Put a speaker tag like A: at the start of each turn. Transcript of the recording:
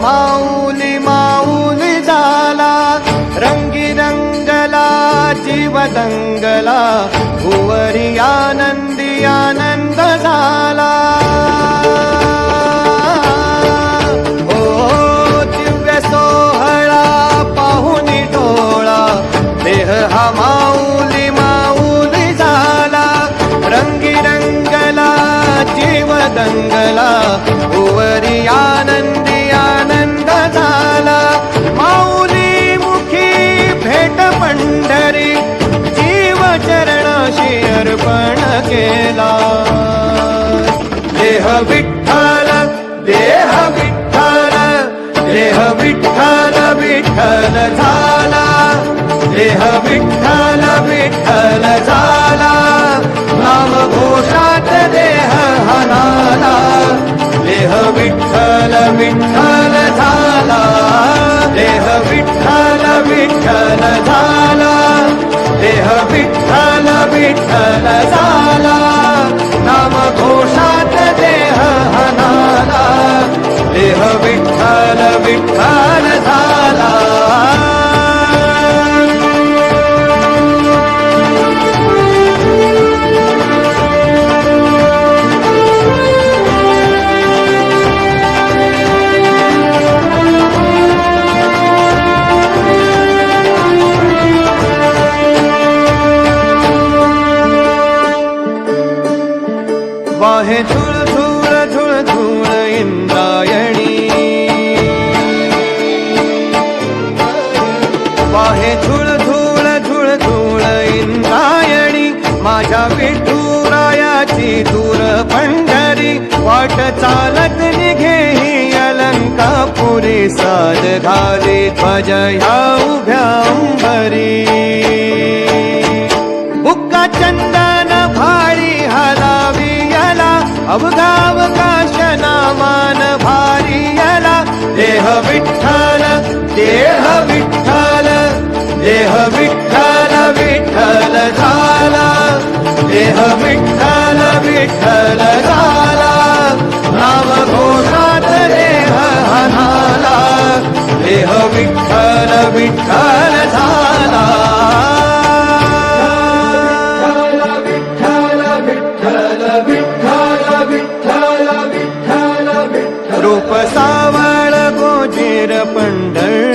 A: माऊली माऊली झाला रंगी रंगला जीव दंगला भुवरी आनंदी आनंद झाला. हो दिव्य सोहळा पाहुनी डोळा देह हा माऊली माऊली झाला रंगी रंगला जीव दंगला भुवरी आनंदी आनंद अर्पण केला. देह विठ्ठल देह विठ्ठल देह विठ्ठल विठ्ठल झाला. देह विठ्ठल विठ्ठल झाला. नाम घोषात देह हनाला. देह विठ्ठल विठ्ठल झाला. देह विठ्ठल विठ्ठल झाला. देह विठ्ठल विठ्ठल झाला आहे झुळ झुळ झुळ झुळ इंद्रायणी. वाहे झुळ झुळ झुळ झुळ इंद्रायणी. माझ्या विठुरायाची दूर पंढरी. वाट चालत निघे ही अलंकापुरी. साज घाले ध्वज ह्या उभ्या देह विठ्ठल देह विठ्ठल देह विठ्ठल विठ्ठल झाला देह विठ्ठल विठ्ठल झाला नाव घोषात देह हनाला देह विठ्ठल विठ्ठल झाला रूप सावळ જે પંડળ